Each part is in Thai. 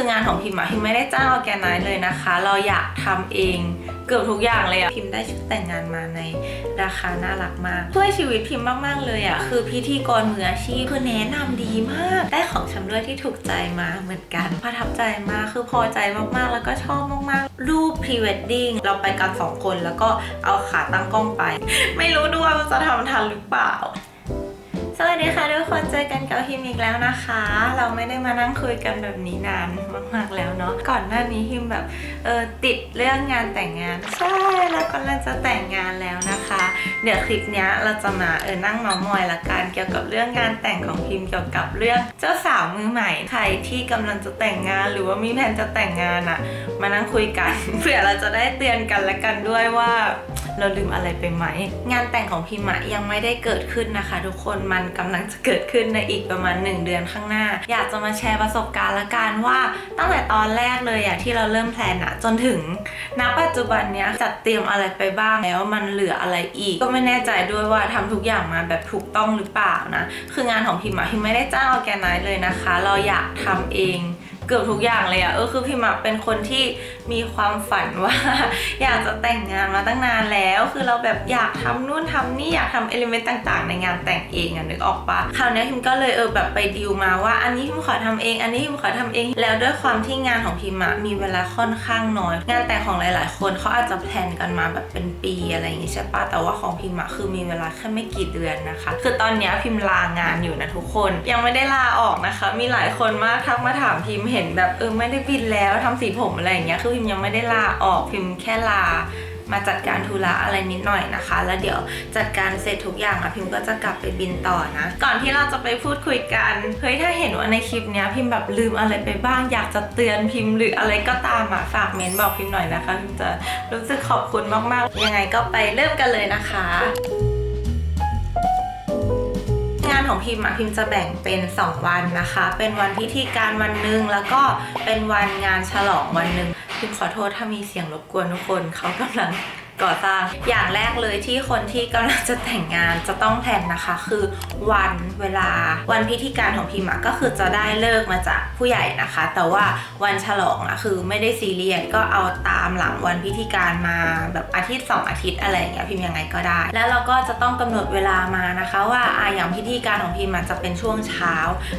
คืองานของพิมพ์อะพิมไม่ได้จ้างออร์แกไนซ์เลยนะคะ เราอยากทำเองเกือบทุกอย่างเลยอะพิมได้ชุดแต่งงานมาในราคาน่ารักมากช่วยชีวิตพิมพ์มาก ๆ เลยอะคือพิธีกรมืออาชีพคือแนะนำดีมาก ได้ของชำร่วยที่ถูกใจมาเหมือนกันประทับใจมากคือพอใจมากๆ แล้วก็ชอบมากๆ รูปพรีเวดดิ้งเราไปกันสองคนแล้วก็เอาขาตั้งกล้องไป ไม่รู้ด้วยว่าจะทำทันหรือเปล่า สวัสดีค่ะทุกคนเจอกันกับฮิมอีกแล้วนะคะ เราไม่ได้มานั่งคุยกันแบบนี้นานมากๆแล้วเนาะก่อนหน้านี้ฮิมแบบเออติดเรื่องงานแต่งงาน ใช่แล้วก็เราจะแต่งงานแล้วนะคะ เดี๋ยวคลิปนี้เราจะมาเออนั่งเมามอยละกันเกี่ยวกับเรื่องงานแต่งของพิมเกี่ยวกับเรื่องเจ้าสาวมือใหม่ใครที่กำลังจะแต่งงาน หรือว่ามีแผนจะแต่งงานอะมานั่งคุยกันเผื่อเราจะได้เตือนกันและกันด้วยว่า เราลืมอะไรไปไหม งานแต่งของพิมะยังไม่ได้เกิดขึ้นนะคะ ทุกคนมันกำลังจะเกิดขึ้นในอีกประมาณ 1 เดือนข้างหน้า อยากจะมาแชร์ประสบการณ์ละกันว่าตั้งแต่ตอนแรกเลยอะที่เราเริ่มแพลนอะจนถึงณปัจจุบันเนี้ยจัดเตรียมอะไรไปบ้างแล้วมันเหลืออะไรอีก ก็ไม่แน่ใจด้วยว่าทำทุกอย่างมาแบบถูกต้องหรือเปล่านะคืองานของพิมะพิมไม่ได้จ้างออแกไนซ์เลยนะคะ เราอยากทำเอง เกือบทุกอย่างเลยอะเออคือพิมอะเป็นคนที่มีความฝันว่า อยากจะแต่งงานมาตั้งนานแล้ว คือเราแบบอยากทำนู่นทำนี่อยากทำเอลิเมนต์ต่างๆ ในงานแต่งเองอะนึกออกปะคราวนี้พิมก็เลยเออแบบไปดิวมาว่าอันนี้พิมขอทำเอง อันนี้พิมขอทำเอง แล้วด้วยความที่งานของพิมอะมีเวลาค่อนข้างน้อย งานแต่งของหลาย ๆ คนเขาอาจจะแพลนกันมาแบบเป็นปีอะไรอย่างงี้ใช่ปะแต่ว่าของพิมอะคือมีเวลาแค่ไม่กี่เดือนนะคะ คือตอนนี้พิมลางานอยู่นะทุกคน ยังไม่ได้ลาออกนะคะ มีหลายคนมากทักมาถามพิมเห็นแบบเออไม่ได้บินแล้วทำสีผมอะไรอย่างเงี้ยคือพิมยังไม่ได้ลาออกพิมแค่ลามาจัดการธุระอะไรนิดหน่อยนะคะ แล้วเดี๋ยวจัดการเสร็จทุกอย่างอะพิมก็จะกลับไปบินต่อนะ ก่อนที่เราจะไปพูดคุยกันเฮ้ยถ้าเห็นว่าในคลิปเนี้ยพิมแบบลืมอะไรไปบ้างอยากจะเตือนพิมหรืออะไรก็ตามอะฝากเมนบอกพิมหน่อยนะคะพิมจะรู้สึกขอบคุณมากๆ ยังไงก็ไปเริ่มกันเลยนะคะานของพิมอะพิมจะแบ่งเป็น 2 วันนะคะ เป็นวันพิธีการวันหนึ่งแล้วก็เป็นวันงานฉลองวันหนึ่งพิมขอโทษถ้ามีเสียงรบกวนทุกคนเขากำลัง ก่อสร้าง อย่างแรกเลยที่คนที่กำลังจะแต่งงานจะต้องแพลนนะคะ คือวันเวลาวันพิธีการของพิมอะก็คือจะได้เลิกมาจากผู้ใหญ่นะคะ แต่ว่าวันฉลองอะคือไม่ได้ซีเรียสก็เอาตามหลังวันพิธีการมาแบบอาทิตย์สองอาทิตย์อะไรอย่างเงี้ยพิมยังไงก็ได้ แล้วเราก็จะต้องกำหนดเวลามานะคะ ว่าอะอย่างพิธีการของพิมมันจะเป็นช่วงเช้า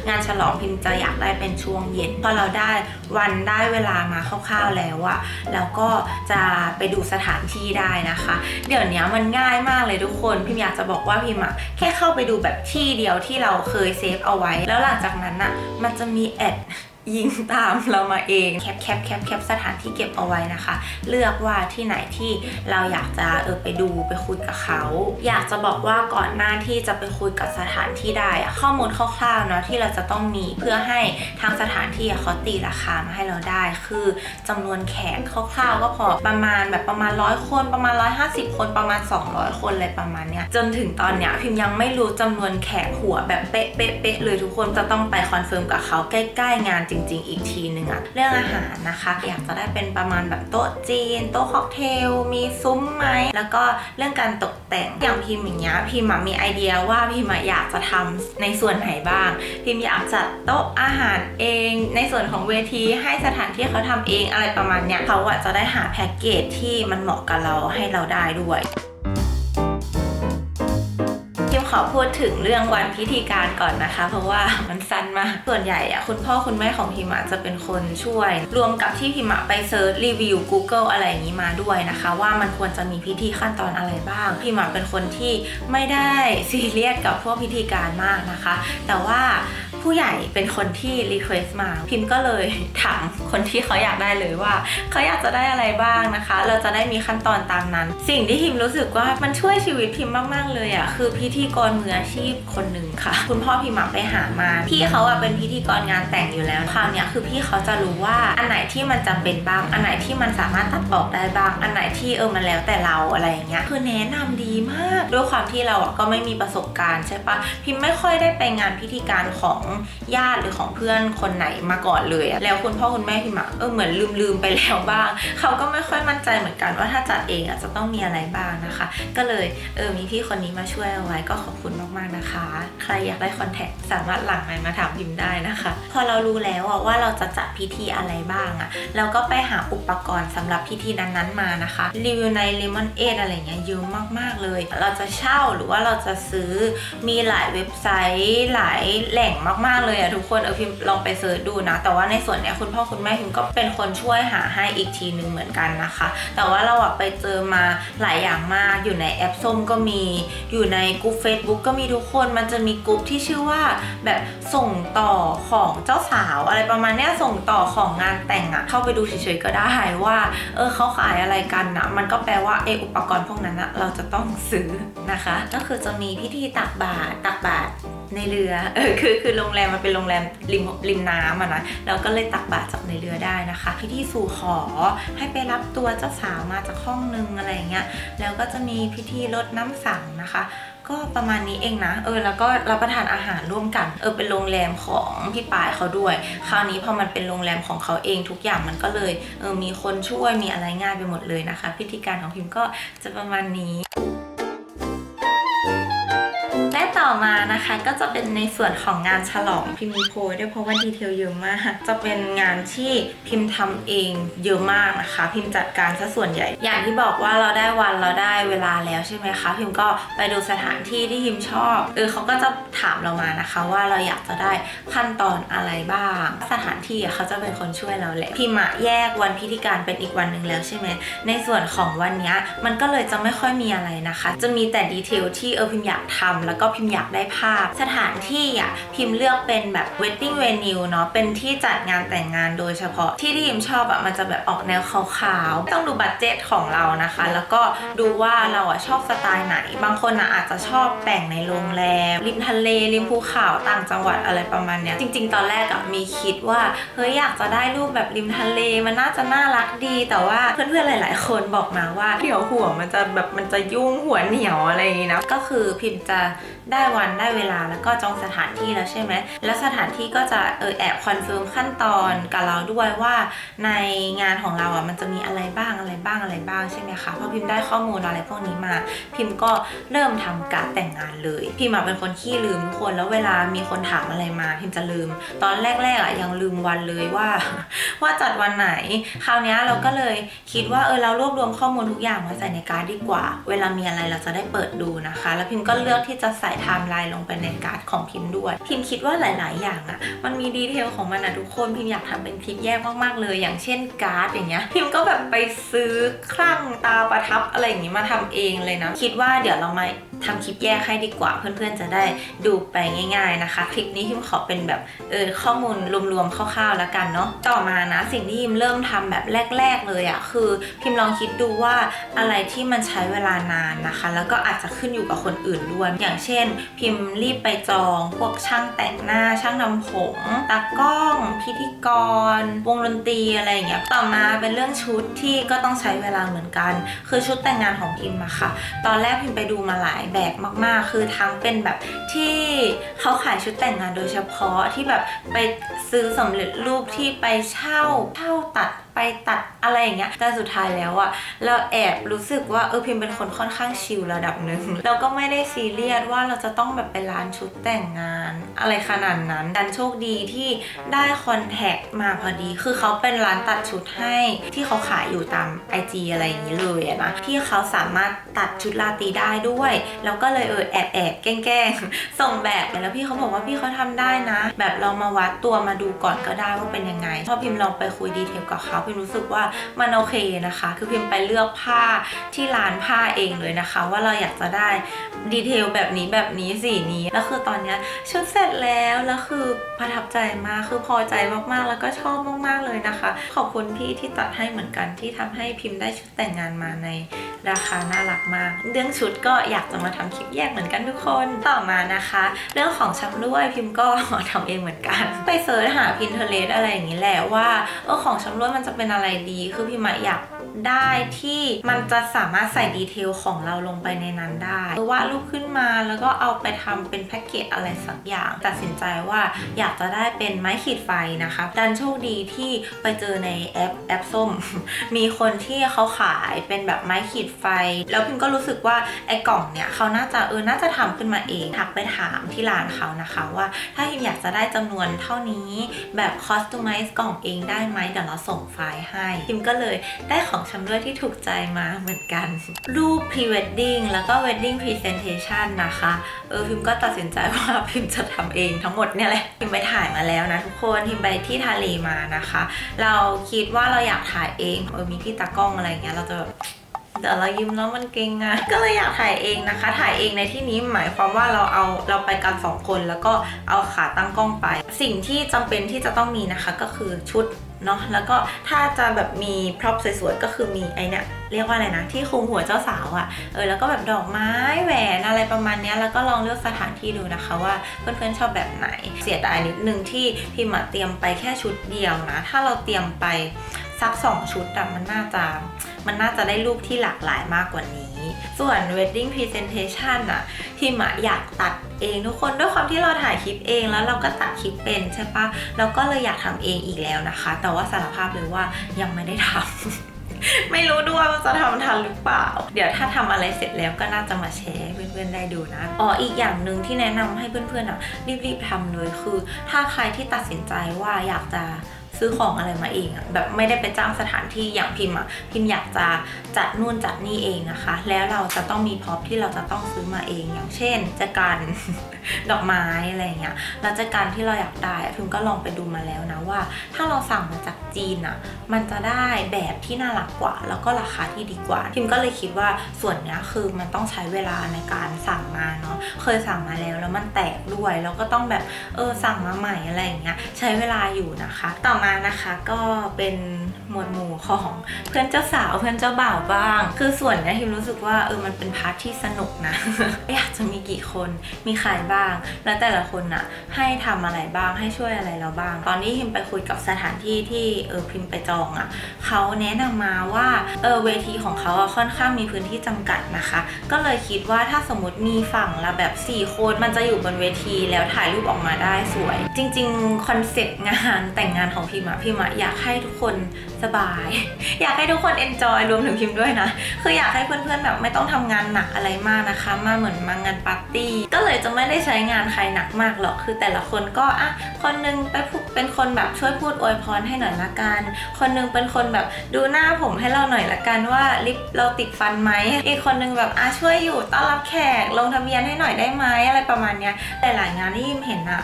งานฉลองพิมจะอยากได้เป็นช่วงเย็นพอเราได้วันได้เวลามาคร่าวๆแล้วอะแล้วก็จะไปดูสถานที่ได้นะคะ เดี๋ยวนี้มันง่ายมากเลยทุกคน พิมอยากจะบอกว่าพิมอะแค่เข้าไปดูแบบที่เดียวที่เราเคยเซฟเอาไว้ แล้วหลังจากนั้นอะมันจะมีแอด ยิงตามเรามาเองแคปแคปแคปแคปสถานที่เก็บเอาไว้นะคะ เลือกว่าที่ไหนที่เราอยากจะเออไปดูไปคุยกับเขา อยากจะบอกว่าก่อนหน้าที่จะไปคุยกับสถานที่ได้ข้อมูลคร่าวๆเนาะที่เราจะต้องมีเพื่อให้ทางสถานที่เขาตีราคามาให้เราได้ คือจำนวนแขกคร่าวๆก็พอประมาณแบบประมาณร้อยคนประมาณ 150 คนประมาณ 200 คนอะไรประมาณเนี้ยจนถึงตอนเนี้ยพิมยังไม่รู้จำนวนแขกหัวแบบเป๊ะเป๊ะเป๊ะเลยทุกคนจะต้องไปคอนเฟิร์มกับเขาใกล้ๆงานจริง ๆ อีกทีหนึ่งอะเรื่องอาหารนะคะ อยากจะได้เป็นประมาณแบบโต๊ะจีน โต๊ะค็อกเทล มีซุ้มไหมแล้วก็เรื่องการตกแต่งอย่างพิมอย่างเงี้ยพิมอะมีไอเดียว่าพิมอะอยากจะทำในส่วนไหนบ้าง พิมอยากจัดโต๊ะอาหารเอง ในส่วนของเวทีให้สถานที่เขาทำเองอะไรประมาณเนี้ยเขาอะจะได้หาแพ็กเกจที่มันเหมาะกับเราให้เราได้ด้วย ขอพูดถึงเรื่องวันพิธีการก่อนนะคะ เพราะว่ามันสั้นมาก ส่วนใหญ่อะคุณพ่อคุณแม่ของพิมอะจะเป็นคนช่วย รวมกับที่พิมะไปเซิร์ชรีวิว Google อะไรอย่างนี้มาด้วยนะคะ ว่ามันควรจะมีพิธีขั้นตอนอะไรบ้าง พิมะเป็นคนที่ไม่ได้ซีเรียสกับพวกพิธีการมากนะคะ แต่ว่า ผู้ใหญ่เป็นคนที่รีเควสต์มา พิมก็เลยถามคนที่เขาอยากได้เลยว่า เขาอยากจะได้อะไรบ้างนะคะ เราจะได้มีขั้นตอนตามนั้น สิ่งที่พิมรู้สึกว่ามันช่วยชีวิตพิมมาก ๆ เลยอะ่ะคือพิธีกรมืออาชีพคนหนึ่งค่ะ คุณพ่อพิมอะไปหามาพี่เขาอะเป็นพิธีกรงานแต่งอยู่แล้วคราวเนี้ยคือพี่เขาจะรู้ว่าอันไหนที่มันจำเป็นบ้าง อันไหนที่มันสามารถตัดออกได้บ้าง อันไหนที่เออมันแล้วแต่เราอะไรอย่างเงี้ยคือแนะนำดีมาก ด้วยความที่เราอะก็ไม่มีประสบการณ์ใช่ปะพิมไม่ค่อยได้ไปงานพิธีการของญาติหรือของเพื่อนคนไหนมาก่อนเลยแล้วคุณพ่อคุณแม่พิมอะเออเหมือนลืมลืมไปแล้วบ้าง เขาก็ไม่ค่อยมั่นใจเหมือนกันว่าถ้าจัดเองอะจะต้องมีอะไรบ้างนะคะ ก็เลยเออมีพี่คนนี้มาช่วยเอาไว้ก็ขอบคุณมากๆนะคะ ใครอยากได้คอนแทคสามารถหลังไมมาถามพิมพ์ได้นะคะ พอเรารู้แล้วว่าเราจะจัดพิธีอะไรบ้างอะเราก็ไปหาอุปกรณ์สำหรับพิธีนั้นๆมานะคะรีวิวใน Lemon 8อะไรเงี้ยเยอะมากๆเลย เราจะเช่าหรือว่าเราจะซื้อมีหลายเว็บไซต์หลายแหล่งมากๆเลยอะทุกคนเออพิมลองไปเสิร์ชดูนะ แต่ว่าในส่วนเนี้ยคุณพ่อคุณแม่พิมก็เป็นคนช่วยหาให้อีกทีหนึ่งเหมือนกันนะคะ แต่ว่าเราอะไปเจอมาหลายอย่างมากอยู่ในแอปส้มก็มีอยู่ในกลุ่ม Facebook ก็มีทุกคนมันจะมีกลุ่มที่ชื่อว่าแบบส่งต่อของเจ้าสาว อะไรประมาณเนี้ยส่งต่อของงานแต่งอะเข้าไปดูเฉยๆก็ได้ว่าเออเขาขายอะไรกันนะมันก็แปลว่าเอออุปกรณ์พวกนั้นอะเราจะต้องซื้อนะคะ ก็คือจะมีพิธีตักบาตรตักบาตร ในเรือเออคือคือโรงแรมมันเป็นโรงแรมริมริมน้ำอะนะเราก็เลยตักบาตรจากในเรือได้นะคะพิธีสู่ขอให้ไปรับตัวเจ้าสาวมาจากห้องนึงอะไรเงี้ยแล้วก็จะมีพิธีรดน้ำสังนะคะ ก็ประมาณนี้เองนะเออแล้วก็รับประทานอาหารร่วมกันเออเป็นโรงแรมของพี่ปายเขาด้วย คราวนี้พอมันเป็นโรงแรมของเขาเองทุกอย่างมันก็เลยเออมีคนช่วยมีอะไรง่ายไปหมดเลยนะคะ พิธีการของพิมก็จะประมาณนี้ ต่อมานะคะก็จะเป็นในส่วนของงานฉลองพิมพ์มีโพด้วยเพราะว่าดีเทลเยอะมาก จะเป็นงานที่พิมพ์ทำเองเยอะมากนะคะ พิมพ์จัดการซะส่วนใหญ่ อย่างที่บอกว่าเราได้วันเราได้เวลาแล้วใช่ไหมคะ พิมพ์ก็ไปดูสถานที่ที่พิมพ์ชอบเออเขาก็จะถามเรามานะคะ ว่าเราอยากจะได้ขั้นตอนอะไรบ้าง สถานที่เขาจะเป็นคนช่วยเราแหละพิมพ์อะแยกวันพิธีการเป็นอีกวันหนึ่งแล้วใช่ไหมในส่วนของวันนี้มันก็เลยจะไม่ค่อยมีอะไรนะคะ จะมีแต่ดีเทลที่เออพิมพ์อยากทำแล้วก็พิมพ์อยากได้ภาพ สถานที่อะพิมพ์เลือกเป็นแบบ wedding venue เนาะเป็นที่จัดงานแต่งงานโดยเฉพาะที่ที่พิมชอบอะมันจะแบบออกแนวขาวๆ ต้องดูบัตเจ็ตของเรานะคะ แล้วก็ดูว่าเราอะชอบสไตล์ไหน บางคนอะอาจจะชอบแต่งในโรงแรม ริมทะเลริมภูเขาต่างจังหวัดอะไรประมาณเนี้ยจริง ๆ ตอนแรกอะมีคิดว่าเฮ้ยอยากจะได้รูปแบบริมทะเลมันน่าจะน่ารักดี แต่ว่าเพื่อนๆหลาย ๆ คนบอกมาว่าเดี๋ยวหัวมันจะแบบมันจะยุ่งหัวเหนียวอะไรอย่างงี้นะก็คือพิมพ์จะได้วันได้เวลาแล้วก็จองสถานที่แล้วใช่ไหม แล้วสถานที่ก็จะเออแอบคอนเฟิร์มขั้นตอนกับเราด้วยว่าในงานของเราอะมันจะมีอะไรบ้างอะไรบ้างอะไรบ้างใช่ไหมคะพอพิมพ์ได้ข้อมูลอะไรพวกนี้มา พิมพ์ก็เริ่มทำการแต่งงานเลย พิมพ์เป็นคนขี้ลืมทุกคนแล้วเวลามีคนถามอะไรมา พิมพ์จะลืม ตอนแรกๆอะยังลืมวันเลยว่า ว่าจัดวันไหน คราวนี้เราก็เลยคิดว่าเออเรารวบรวมข้อมูลทุกอย่างมาใส่ในการ์ดดีกว่า เวลามีอะไรเราจะได้เปิดดูนะคะ แล้วพิมพ์ก็เลือกที่จะใส่ไทม์ไลน์ลงไปในการ์ดของพิมพ์ด้วย พิมพ์คิดว่าหลาย ๆ อย่างอะมันมีดีเทลของมันอะทุกคนพิมพ์อยากทำเป็นคลิปแยกมาก ๆ เลย อย่างเช่นการ์ดอย่างเงี้ยพิมพ์ก็แบบไปซื้อคลั่งตาประทับอะไรอย่างงี้มาทำเองเลยนะ คิดว่าเดี๋ยวเรามาทำคลิปแยกให้ดีกว่าเพื่อนๆจะได้ดูไปง่าย ๆนะคะ คลิปนี้พิมขอเป็นแบบเออข้อมูลรวมๆคร่าวๆแล้วกันเนาะต่อมานะสิ่งที่พิมเริ่มทำแบบแรก ๆ เลยอะคือ พิมลองคิดดูว่าอะไรที่มันใช้เวลานานนะคะ แล้วก็อาจจะขึ้นอยู่กับคนอื่นด้วยอย่างเช่นน พิมพ์รีบไปจอง พวกช่างแต่งหน้าช่างทำผมตากล้อง พิธีกร วงดนตรีอะไรอย่างเงี้ยต่อมาเป็นเรื่องชุดที่ก็ต้องใช้เวลาเหมือนกัน คือชุดแต่งงานของพิมอะค่ะ ตอนแรกพิมไปดูมาหลายแบบมาก ๆ คือทั้งเป็นแบบที่เขาขายชุดแต่งงานโดยเฉพาะที่แบบไปซื้อสำเร็จรูปที่ไปเช่าเช่าตัดไปตัดอะไรอย่างเงี้ยแต่สุดท้ายแล้วอะเราแอบรู้สึกว่าเออพิมเป็นคนค่อนข้างชิลระดับหนึ่งเราก็ไม่ได้ซีเรียสว่าเราจะต้องแบบไปร้านชุดแต่งงาน อะไรขนาดนั้นดันโชคดีที่ได้คอนแทคมาพอดี คือเขาเป็นร้านตัดชุดให้ที่เขาขายอยู่ตาม IG อะไรอย่างนี้เลยนะที่เขาสามารถตัดชุดราตรีได้ด้วยแล้วก็เลยเออแอบแอบแกล้งส่งแบบแล้วพี่เขาบอกว่าพี่เขาทำได้นะ แบบเรามาวัดตัวมาดูก่อนก็ได้ว่าเป็นยังไงพอพิมพ์ลองไปคุยดีเทลกับเขาพิมรู้สึกว่ามันโอเคนะคะ คือพิมไปเลือกผ้าที่ร้านผ้าเองเลยนะคะ ว่าเราอยากจะได้ดีเทลแบบนี้แบบนี้สีนี้แล้วคือตอนนี้ชุดเสร็จแล้วแล้วคือประทับใจมากคือพอใจมากๆแล้วก็ชอบมากๆเลยนะคะ ขอบคุณพี่ที่ตัดให้เหมือนกันที่ทำให้พิมพ์ได้ชุดแต่งงานมาในราคาน่ารักมาก เรื่องชุดก็อยากจะมาทำคลิปแยกเหมือนกันทุกคนต่อมานะคะ เรื่องของชำร่วยพิมพ์ก็ทำเองเหมือนกัน ไปเสิร์ชหา Pinterest อะไรอย่างนี้แหละว่าเออของชำร่วยมันจะเป็นอะไรดี คือพิมพ์อะอยาก ได้ที่มันจะสามารถใส่ดีเทลของเราลงไปในนั้นได้หรือว่าดรูปขึ้นมาแล้วก็เอาไปทำเป็นแพ็กเกจอะไรสักอย่าง ตัดสินใจว่าอยากจะได้เป็นไม้ขีดไฟนะคะดันโชคดีที่ไปเจอในแอปแอปส้ม มีคนที่เขาขายเป็นแบบไม้ขีดไฟ แล้วพิมก็รู้สึกว่าไอ้กล่องเนี่ยเขาน่าจะเออน่าจะทำขึ้นมาเองทักไปถามที่ร้านเขานะคะว่าถ้าพิมอยากจะได้จำนวนเท่านี้แบบคอสตูมไมซ์กล่องเองได้ไหมเดี๋ยวเราส่งไฟล์ให้พิมก็เลยได้ของชำร่วยที่ถูกใจมาเหมือนกัน รูป pre wedding แล้วก็ wedding presentation นะคะ เออพิมก็ตัดสินใจว่าพิมจะทำเองทั้งหมดเนี่ยแหละพิมไปถ่ายมาแล้วนะทุกคนพิมไปที่ทะเลมานะคะ เราคิดว่าเราอยากถ่ายเองเออมีพี่ตากล้องอะไรเงี้ยเราจะแบบ เดี๋ยวเรายิ้มแล้วมันเก่งอะก็เลยอยากถ่ายเองนะคะ ถ่ายเองในที่นี้หมายความว่าเราเอาเราไปกันสองคนแล้วก็เอาขาตั้งกล้องไป สิ่งที่จำเป็นที่จะต้องมีนะคะก็คือชุดเนาะแล้วก็ถ้าจะแบบมีพร็อพสวยๆก็คือมีไอเนี่ยเรียกว่าอะไรนะที่คลุมหัวเจ้าสาวอะเออแล้วก็แบบดอกไม้แหวนอะไรประมาณนี้แล้วก็ลองเลือกสถานที่ดูนะคะว่าเพื่อนๆชอบแบบไหน เสียดายนิดนึงที่พิมอะเตรียมไปแค่ชุดเดียวนะ ถ้าเราเตรียมไป สักสองชุดอะมันน่าจะมันน่าจะได้รูปที่หลากหลายมากกว่านี้ ส่วน wedding presentation อะพิมอะอยากตัดเองทุกคนด้วยความที่เราถ่ายคลิปเองแล้วเราก็ตัดคลิปเป็นใช่ปะเราก็เลยอยากทำเองอีกแล้วนะคะ แต่ว่าสารภาพเลยว่ายังไม่ได้ทำไม่รู้ด้วยว่าจะทำทันหรือเปล่า เดี๋ยวถ้าทำอะไรเสร็จแล้วก็น่าจะมาแชร์เพื่อนๆได้ดูนะ อ๋ออีกอย่างหนึ่งที่แนะนำให้เพื่อนๆอะรีบๆทำเลยคือ ถ้าใครที่ตัดสินใจว่าอยากจะ ซื้อของอะไรมาเองอะแบบไม่ได้ไปจ้างสถานที่อย่างพิมพ์อะพิมพ์อยากจะจัดนู่นจัดนี่เองนะคะ แล้วเราจะต้องมีพ็อพที่เราจะต้องซื้อมาเองอย่างเช่นจะกันดอกไม้อะไรเงี้ยแล้วจะกันที่เราอยากได้อะพิมก็ลองไปดูมาแล้วนะว่า ถ้าเราสั่งมาจากจีนอะมันจะได้แบบที่น่ารักกว่า แล้วก็ราคาที่ดีกว่า พิมก็เลยคิดว่าส่วนเนี้ยคือมันต้องใช้เวลาในการสั่งมาเนาะเคยสั่งมาแล้วแล้วมันแตกด้วยแล้วก็ต้องแบบเออสั่งมาใหม่อะไรอย่างเงี้ยใช้เวลาอยู่นะคะ ต่อมานะคะก็เป็น มวดหมู่ของเพื่อนเจ้าสาวเพื่อนเจ้าบ่าวบ้าง คือส่วนนี้ยพิมรู้สึกว่าเออมันเป็นพาร์ทที่สนุกนะอยากจะมีกี่คนมีใครบ้าง แล้วแต่ละคนน่ะให้ทำอะไรบ้างให้ช่วยอะไรเราบ้าง ตอนนี้พิมไปคุยกับสถานที่ที่เออพิมไปจองอะ่ะเขาแนะนำมาว่าเออเวทีของเขาอะค่อนข้างมีพื้นที่จำกัดนะคะ ก็เลยคิดว่าถ้าสมมติมีฝั่งละแบบ 4 คนมันจะอยู่บนเวทีแล้วถ่ายรูปออกมาได้สวย จริง ๆ คอนเซ็ปต์งานแต่งงานของพิมอะพิมอะอยากให้ทุกคนสบาย อยากให้ทุกคนเอนจอยรวมถึงพิมด้วยนะ คืออยากให้เพื่อนๆแบบไม่ต้องทำงานหนักอะไรมากนะคะ มาเหมือนมางานปาร์ตี้ก็เลยจะไม่ได้ใช้งานใครหนักมากหรอกคือแต่ละคนก็อะคนหนึงไปพูดเป็นคนแบบช่วยพูดอวยพรให้หน่อยละกัน คนหนึงเป็นคนแบบดูหน้าผมให้เราหน่อยละกันว่าลิปเราติดฟันไหมอีกคนหนึงแบบอะช่วยอยู่ต้อนรับแขกลงทะเบียนให้หน่อยได้ไหมอะไรประมาณเนี้ยแต่หลายงานที่ยิมเห็นอะ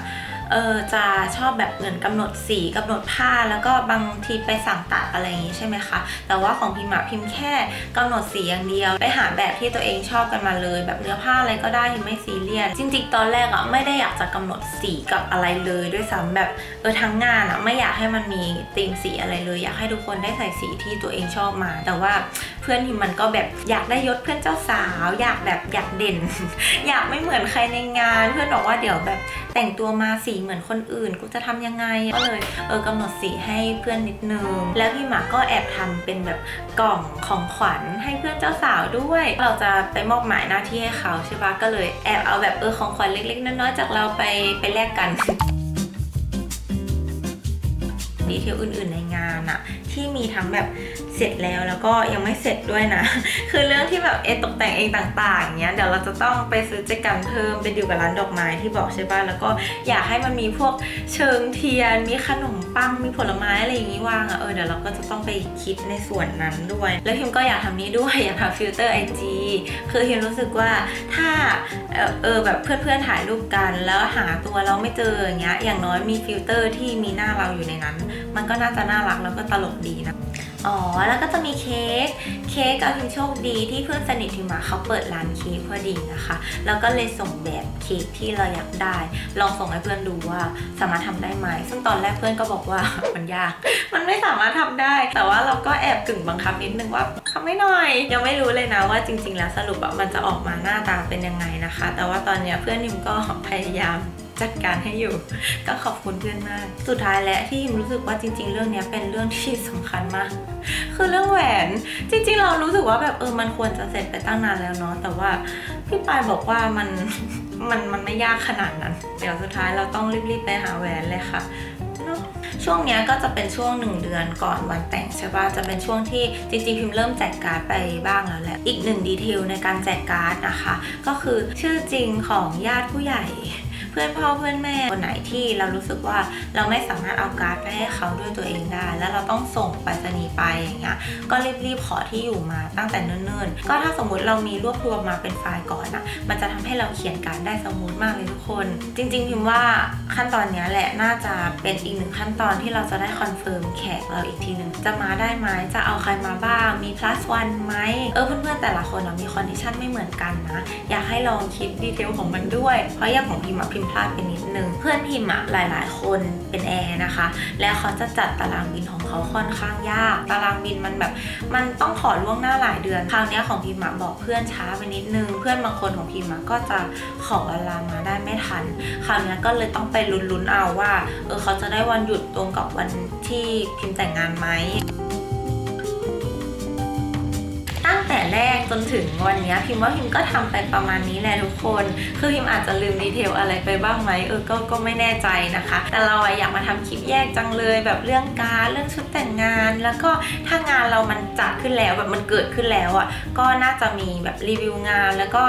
เออจะชอบแบบเหมือนกำหนดสีกำหนดผ้าแล้วก็บางทีไปสั่งตัดอะไรอย่างงี้ใช่ไหมคะแต่ว่าของพิมพ์พิมพ์แค่กำหนดสีอย่างเดียว ไปหาแบบที่ตัวเองชอบกันมาเลย แบบเนื้อผ้าอะไรก็ได้พิมไม่ซีเรียสจริงๆตอนแรกอะไม่ได้อยากจะกำหนดสีกับอะไรเลยด้วยซ้ำแบบเออทั้งงานอะไม่อยากให้มันมีธีมสีอะไรเลย อยากให้ทุกคนได้ใส่สีที่ตัวเองชอบมา แต่ว่า พื่อนพิมมันก็แบบอยากได้ยศเพื่อนเจ้าสาว อยากแบบอยากเด่น อยากไม่เหมือนใครในงาน เพื่อนบอกว่าเดี๋ยวแบบแต่งตัวมาสีเหมือนคนอื่นกูจะทำยังไงก็เลยเออกำหนดสีให้เพื่อนนิดนึง แล้วพี่หมาก็แอบทำเป็นแบบกล่องของขวัญให้เพื่อนเจ้าสาวด้วย เราจะไปมอบหมายหน้าที่ให้เขาใช่ปะก็เลยแอบเอาแบบเออของขวัญเล็กๆน้อยๆจากเราไปไปแลกกันดีเทลอื่นๆในงานอะที่มีทั้งแบบ เสร็จแล้วแล้วก็ยังไม่เสร็จด้วยนะ คือเรื่องที่แบบเอตกแต่งเองต่างๆอย่างเงี้ยเดี๋ยวเราจะต้องไปซื้อเจกันเพิ่มไปดิวกับร้านดอกไม้ที่บอกใช่ป่ะแล้วก็อยากให้มันมีพวกเชิงเทียนมีขนมปังมีผลไม้อะไรอย่างงี้วางอะเออเดี๋ยวเราก็จะต้องไปคิดในส่วนนั้นด้วย แล้วพิมก็อยากทำนี้ด้วยอยากทำฟิลเตอร์ไอจีคือพิมรู้สึกว่าถ้าเออเออแบบเพื่อนๆถ่ายรูปกัน แล้วหาตัวเราไม่เจออย่างเงี้ยอย่างน้อยมีฟิลเตอร์ที่มีหน้าเราอยู่ในนั้น มันก็น่าจะน่ารักแล้วก็ตลกดีนะ อ๋อ แล้วก็จะมีเค้ก เค้กเอาพิมโชคดีที่เพื่อนสนิทพิมมาเขาเปิดร้านเค้กพอดีนะคะ แล้วก็เลยส่งแบบเค้กที่เราอยากได้ ลองส่งให้เพื่อนดูว่าสามารถทำได้ไหม ซึ่งตอนแรกเพื่อนก็บอกว่ามันยาก มันไม่สามารถทำได้ แต่ว่าเราก็แอบกึ่งบังคับนิดนึงว่าทำไม่หน่อย ยังไม่รู้เลยนะว่าจริง ๆ แล้วสรุปมันจะออกมาหน้าตาเป็นยังไงนะคะ แต่ว่าตอนเนี้ยเพื่อนพิมก็พยายาม จัดการให้อยู่ ก็ขอบคุณเพื่อนมาก สุดท้ายและที่พิมรู้สึกว่าจริง ๆ เรื่องนี้เป็นเรื่องที่สำคัญมาก คือเรื่องแหวนจริง ๆ เรารู้สึกว่าแบบเออมันควรจะเสร็จไปตั้งนานแล้วเนาะแต่ว่าพี่ปายบอกว่ามันมันมันไม่ยากขนาดนั้น เดี๋ยวสุดท้ายเราต้องรีบๆไปหาแหวนเลยค่ะเนอะช่วงนี้ก็จะเป็นช่วงหนึ่งเดือนก่อนวันแต่งใช่ปะจะเป็นช่วงที่จริงๆพิมพ์เริ่มแจกการ์ดไปบ้างแล้วแหละ อีกหนึ่งดีเทลในการแจกการ์ดนะคะ ก็คือชื่อจริงของญาติผู้ใหญ่ เพื่อนพ่อเพื่อนแม่คนไหนที่เรารู้สึกว่าเราไม่สามารถเอาการ์ดไปให้เขาด้วยตัวเองได้ แล้วเราต้องส่งไปรษณีย์ไปอย่างเงี้ยก็รีบๆขอที่อยู่มาตั้งแต่เนิ่นๆ ก็ถ้าสมมติเรามีรวบรวมมาเป็นไฟล์ก่อนอะมันจะทำให้เราเขียนการ์ดได้สมูทมากเลยทุกคน จริงๆพิมพ์ว่าขั้นตอนนี้แหละน่าจะเป็นอีกหนึ่งขั้นตอนที่เราจะได้คอนเฟิร์มแขกเราอีกทีหนึ่งจะมาได้ไหมจะเอาใครมาบ้างมี plus one ไหมเออเพื่อนๆแต่ละคนอะมีคอนดิชันไม่เหมือนกันนะอยากให้ลองคิดดีเทลของมันด้วย เพราะอย่างของพิมพ์พิมพ์พลาดไปนิดนึง เพื่อนพิมพ์อะหลาย ๆ คนเป็นแอร์นะคะ แล้วเขาจะจัดตารางบินของเขาค่อนข้างยาก ตารางบินมันแบบ มันต้องขอล่วงหน้าหลายเดือน คราวนี้ของพิมอะบอกเพื่อนช้าไปนิดนึง เพื่อนบางคนของพิมอะก็จะขอเวลามาได้ไม่ทัน คราวนี้ก็เลยต้องไปลุ้นๆเอาว่า เออเขาจะได้วันหยุดตรงกับวันที่พิมแต่งงานไหม แต่แรกจนถึงวันนี้พิมว่าพิมก็ทำไปประมาณนี้แหละทุกคน คือพิมอาจจะลืมดีเทลอะไรไปบ้างไหมเออก็ก็ไม่แน่ใจนะคะ แต่เราอยากมาทำคลิปแยกจังเลยแบบเรื่องการเรื่องชุดแต่งงาน แล้วก็ถ้างานเรามันจัดขึ้นแล้วแบบมันเกิดขึ้นแล้วอะก็น่าจะมีแบบรีวิวงาน แล้วก็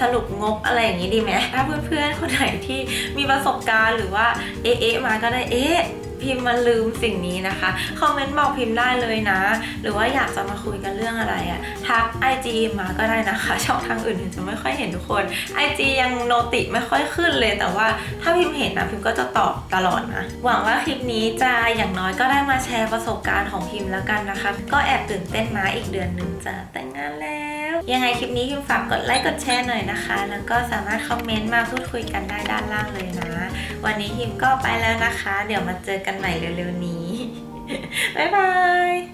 สรุปงบอะไรอย่างนี้ดีไหมถ้าเพื่อนๆคนไหนที่มีประสบการณ์หรือว่าเอ๊ะมาก็ได้เอ๊ะ พิมพ์มาลืมสิ่งนี้นะคะ คอมเมนต์บอกพิมพ์ได้เลยนะ หรือว่าอยากจะมาคุยกันเรื่องอะไรอะทัก IG มาก็ได้นะคะ ช่องทางอื่นจะไม่ค่อยเห็นทุกคน IG ยังโนติไม่ค่อยขึ้นเลย แต่ว่าถ้าพิมพ์เห็นนะพิมก็จะตอบตลอดนะ หวังว่าคลิปนี้จะอย่างน้อยก็ได้มาแชร์ประสบการณ์ของพิมพ์แล้วกันนะคะ ก็แอบตื่นเต้นนะอีกเดือนหนึ่งจะแต่งงานแล้ว ยังไงคลิปนี้พิมฝากกดไลค์กดแชร์หน่อยนะคะ แล้วก็สามารถคอมเมนต์มาพูดคุยกันได้ด้านล่างเลยนะ วันนี้พิมก็ไปแล้วนะคะ เดี๋ยวมาเจอกันกันใหม่เร็วๆนี้ บ๊ายบาย